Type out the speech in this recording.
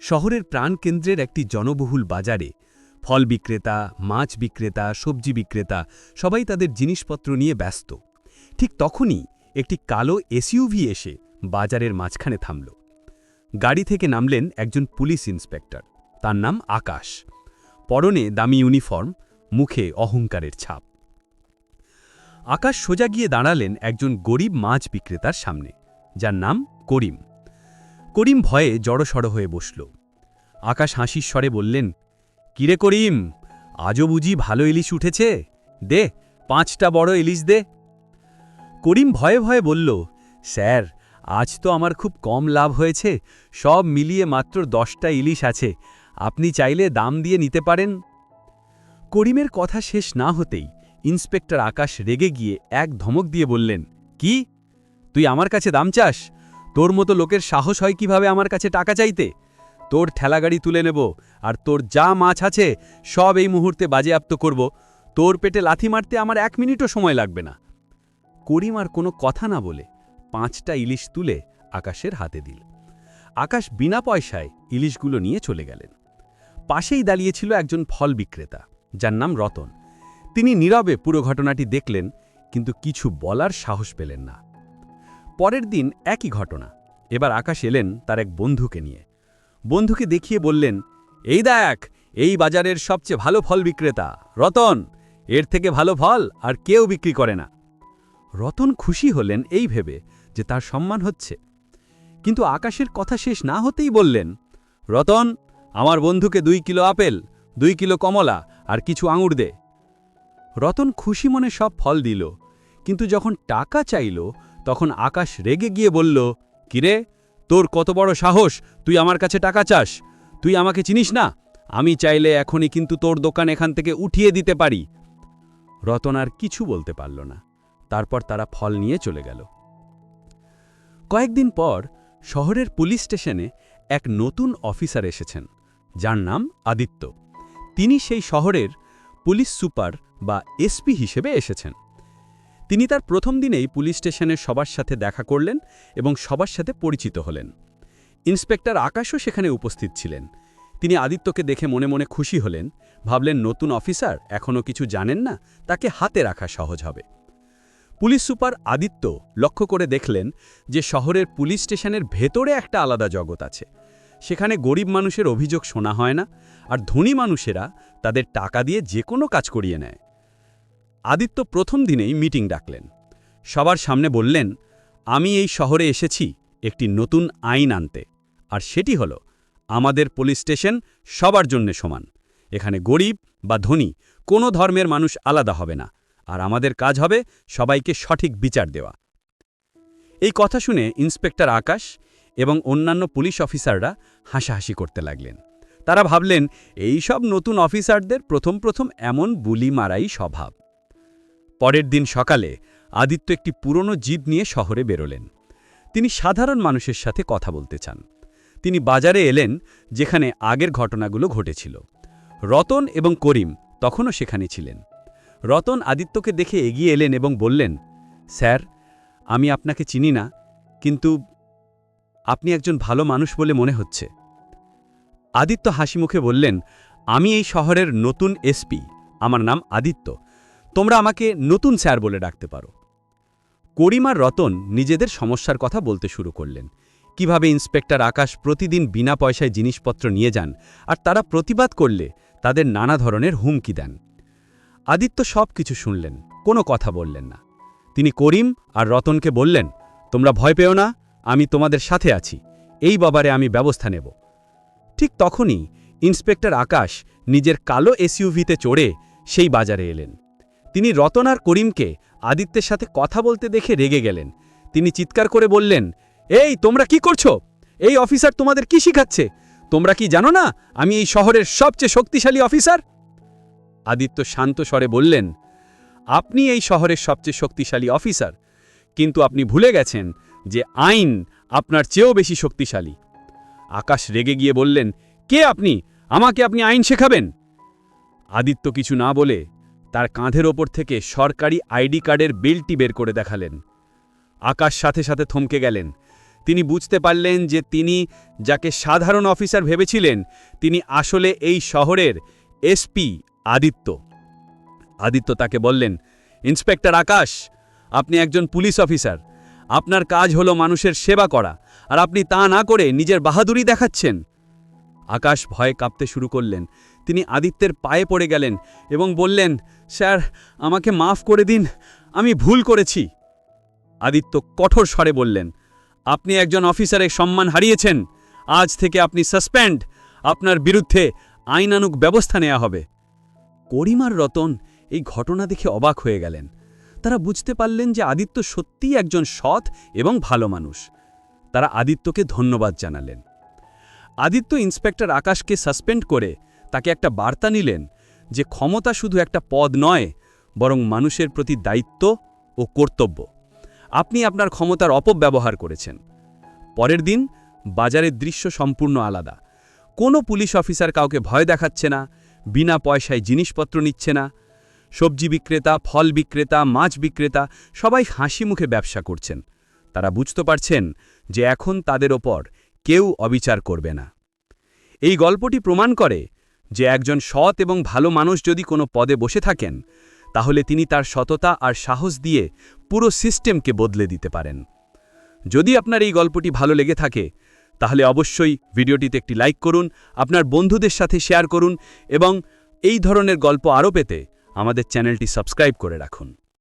শহরের প্রাণকেন্দ্রের একটি জনবহুল বাজারে ফল বিক্রেতা, মাছ বিক্রেতা, সবজি বিক্রেতা সবাই তাদের জিনিসপত্র নিয়ে ব্যস্ত। ঠিক তখনই একটি কালো এসইউভি এসে বাজারের মাঝখানে থামল। গাড়ি থেকে নামলেন একজন পুলিশ ইন্সপেক্টর। তার নাম আকাশ। পরনে দামি ইউনিফর্ম, মুখে অহংকারের ছাপ। আকাশ সোজা গিয়ে দাঁড়ালেন একজন গরিব মাছ বিক্রেতার সামনে, যার নাম করিম। করিম ভয়ে জড়সড় হয়ে বসল। আকাশ হাসির স্বরে বললেন, কিরে করিম, আজও বুঝি ভালো ইলিশ উঠেছে? দে, পাঁচটা বড় ইলিশ দে। করিম ভয়ে ভয়ে বলল, স্যার, আজ তো আমার খুব কম লাভ হয়েছে, সব মিলিয়ে মাত্র দশটা ইলিশ আছে, আপনি চাইলে দাম দিয়ে নিতে পারেন? করিমের কথা শেষ না হতেই ইন্সপেক্টর আকাশ রেগে গিয়ে এক ধমক দিয়ে বললেন, কি? তুই আমার কাছে দাম চাস? তোর মতো লোকের সাহস হয় কীভাবে আমার কাছে টাকা চাইতে? তোর ঠেলাগাড়ি তুলে নেব, আর তোর যা মাছ আছে, সব এই মুহূর্তে বাজেয়াপ্ত করব। তোর পেটে লাথি মারতে আমার এক মিনিটও সময় লাগবে না। করিম আর কোনো কথা না বলে পাঁচটা ইলিশ তুলে আকাশের হাতে দিল। আকাশ বিনা পয়সায় ইলিশগুলো নিয়ে চলে গেলেন। পাশেই দাঁড়িয়েছিল একজন ফল বিক্রেতা, যার নাম রতন। তিনি নীরবে পুরো ঘটনাটি দেখলেন, কিন্তু কিছু বলার সাহস পেলেন না। পরের দিন একই ঘটনা। এবার আকাশ এলেন তার এক বন্ধুকে নিয়ে। বন্ধুকে দেখিয়ে বললেন, এই দেখ, এই বাজারের সবচেয়ে ভালো ফল বিক্রেতা, রতন। এর থেকে ভালো ফল আর কেউ বিক্রি করে না। রতন খুশি হলেন এই ভেবে যে তার সম্মান হচ্ছে। কিন্তু আকাশের কথা শেষ না হতেই বললেন, রতন, আমার বন্ধুকে দুই কিলো আপেল, দুই কিলো কমলা আর কিছু আঙুর দে। রতন খুশি মনে সব ফল দিল, কিন্তু যখন টাকা চাইল তখন আকাশ রেগে গিয়ে বলল, কিরে, তোর কত বড় সাহস? তুই আমার কাছে টাকা চাস। তুই আমাকে চিনিস না? আমি চাইলে এখনই কিন্তু তোর দোকান এখান থেকে উঠিয়ে দিতে পারি রতন আর কিছু বলতে পারল না। তারপর তারা ফল নিয়ে চলে গেল। কয়েকদিন পর শহরের পুলিশ স্টেশনে এক নতুন অফিসার এসেছেন, যার নাম আদিত্য। তিনি সেই শহরের পুলিশ সুপার বা এসপি হিসেবে এসেছেন। তিনি তার প্রথম দিনেই পুলিশ স্টেশনের সবার সাথে দেখা করলেন এবং সবার সাথে পরিচিত হলেন। ইন্সপেক্টর আকাশও সেখানে উপস্থিত ছিলেন। তিনি আদিত্যকে দেখে মনে মনে খুশি হলেন, ভাবলেন, নতুন অফিসার এখনও কিছু জানেন না? তাকে হাতে রাখা সহজ হবে। পুলিশ সুপার আদিত্য লক্ষ্য করে দেখলেন যে শহরের পুলিশ স্টেশনের ভেতরে একটা আলাদা জগৎ আছে। সেখানে গরিব মানুষের অভিযোগ শোনা হয় না, আর ধনী মানুষেরা তাদের টাকা দিয়ে যে কোনো কাজ করিয়ে নেয়। আদিত্য প্রথম দিনেই মিটিং ডাকলেন। সবার সামনে বললেন, আমি এই শহরে এসেছি একটি নতুন আইন আনতে। আর সেটি হল, আমাদের পুলিশ স্টেশন সবার জন্য সমান। এখানে গরিব বা ধনী, কোনো ধর্মের মানুষ আলাদা হবে না। আর আমাদের কাজ হবে সবাইকে সঠিক বিচার দেওয়া। এই কথা শুনে ইন্সপেক্টর আকাশ এবং অন্যান্য পুলিশ অফিসাররা হাসাহাসি করতে লাগলেন। তারা ভাবলেন, এই সব নতুন অফিসারদের প্রথম প্রথম এমন বুলি মারাই স্বভাব। পরের দিন সকালে আদিত্য একটি পুরনো জিপ নিয়ে শহরে বেরোলেন। তিনি সাধারণ মানুষের সাথে কথা বলতে চান। তিনি বাজারে এলেন, যেখানে আগের ঘটনাগুলো ঘটেছিল। রতন এবং করিম তখনও সেখানে ছিলেন। রতন আদিত্যকে দেখে এগিয়ে এলেন এবং বললেন, স্যার, আমি আপনাকে চিনি না, কিন্তু আপনি একজন ভালো মানুষ বলে মনে হচ্ছে। আদিত্য হাসি মুখে বললেন, আমি এই শহরের নতুন এসপি। আমার নাম আদিত্য। তোমরা আমাকে নতুন স্যার বলে ডাকতে পারো। করিমার রতন নিজেদের সমস্যার কথা বলতে শুরু করলেন। কীভাবে ইন্সপেক্টর আকাশ প্রতিদিন বিনা পয়সায় জিনিসপত্র নিয়ে যান আর তারা প্রতিবাদ করলে তাদের নানা ধরনের হুমকি দেন। আদিত্য সব কিছু শুনলেন, কোনো কথা বললেন না। তিনি করিম আর রতনকে বললেন, তোমরা ভয় পেও না, আমি তোমাদের সাথে আছি, এই বাবারে আমি ব্যবস্থা নেব। ঠিক তখনই ইন্সপেক্টর আকাশ নিজের কালো এসইউভিতে চড়ে সেই বাজারে এলেন। তিনি রতন আর করিমকে আদিত্যের সাথে কথা বলতে দেখে রেগে গেলেন। তিনি চিৎকার করে বললেন, এই, তোমরা কি করছ? এই অফিসার তোমাদের কি শিখাচ্ছে? তোমরা কি জানো না আমি এই শহরের সবচেয়ে শক্তিশালী অফিসার? আদিত্য শান্ত স্বরে বললেন, আপনি এই শহরের সবচেয়ে শক্তিশালী অফিসার, কিন্তু আপনি ভুলে গেছেন যে আইন আপনার চেয়েও বেশি শক্তিশালী। আকাশ রেগে গিয়ে বললেন, কে আপনি? আমাকে আপনি আইন শেখাবেন? আদিত্য কিছু না বলে তার কাঁধের ওপর থেকে সরকারি আইডি কার্ডের বিলটি বের করে দেখালেন। আকাশ সাথে সাথে থমকে গেলেন। তিনি বুঝতে পারলেন যে তিনি যাকে সাধারণ অফিসার ভেবেছিলেন, তিনি আসলে এই শহরের এসপি আদিত্য। আদিত্য তাকে বললেন, ইন্সপেক্টর আকাশ, আপনি একজন পুলিশ অফিসার। আপনার কাজ হলো মানুষের সেবা করা, আর আপনি তা না করে নিজের বাহাদুরি দেখাচ্ছেন। আকাশ ভয়ে কাঁপতে শুরু করলেন। তিনি আদিত্যের পায়ে পড়ে গেলেন এবং বললেন স্যার, আমাকে মাফ করে দিন, আমি ভুল করেছি। আদিত্য কঠোর স্বরে বললেন, আপনি একজন অফিসারের সম্মান হারিয়েছেন, আজ থেকে আপনি সাসপেন্ড, আপনার বিরুদ্ধে আইনানুক ব্যবস্থা নেওয়া হবে। করিমার রতন এই ঘটনা দেখে অবাক হয়ে গেলেন। তারা বুঝতে পারলেন যে আদিত্য সত্যিই একজন সৎ এবং ভালো মানুষ। তারা আদিত্যকে ধন্যবাদ জানালেন। আদিত্য ইন্সপেক্টর আকাশকে সাসপেন্ড করে তাকে একটা বার্তা নিলেন যে ক্ষমতা শুধু একটা পদ নয়, বরং মানুষের প্রতি দায়িত্ব ও কর্তব্য। আপনি আপনার ক্ষমতার অপব্যবহার করেছেন। পরের দিন বাজারের দৃশ্য সম্পূর্ণ আলাদা। কোনো পুলিশ অফিসার কাউকে ভয় দেখাচ্ছে না, বিনা পয়সায় জিনিসপত্র নিচ্ছে না। সবজি বিক্রেতা, ফল বিক্রেতা, মাছ বিক্রেতা সবাই হাসি মুখে ব্যবসা করছেন। তারা বুঝতে পারছেন যে এখন তাদের ওপর কেউ অবিচার করবে না। এই গল্পটি প্রমাণ করে যে একজন সৎ এবং ভালো মানুষ যদি কোনো পদে বসে থাকেন, তাহলে তিনি তার সততা আর সাহস দিয়ে পুরো সিস্টেমকে বদলে দিতে পারেন। যদি আপনার এই গল্পটি ভালো লেগে থাকে, তাহলে অবশ্যই ভিডিওটিতে একটি লাইক করুন, আপনার বন্ধুদের সাথে শেয়ার করুন এবং এই ধরনের গল্প আরও পেতে আমাদের চ্যানেলটি সাবস্ক্রাইব করে রাখুন।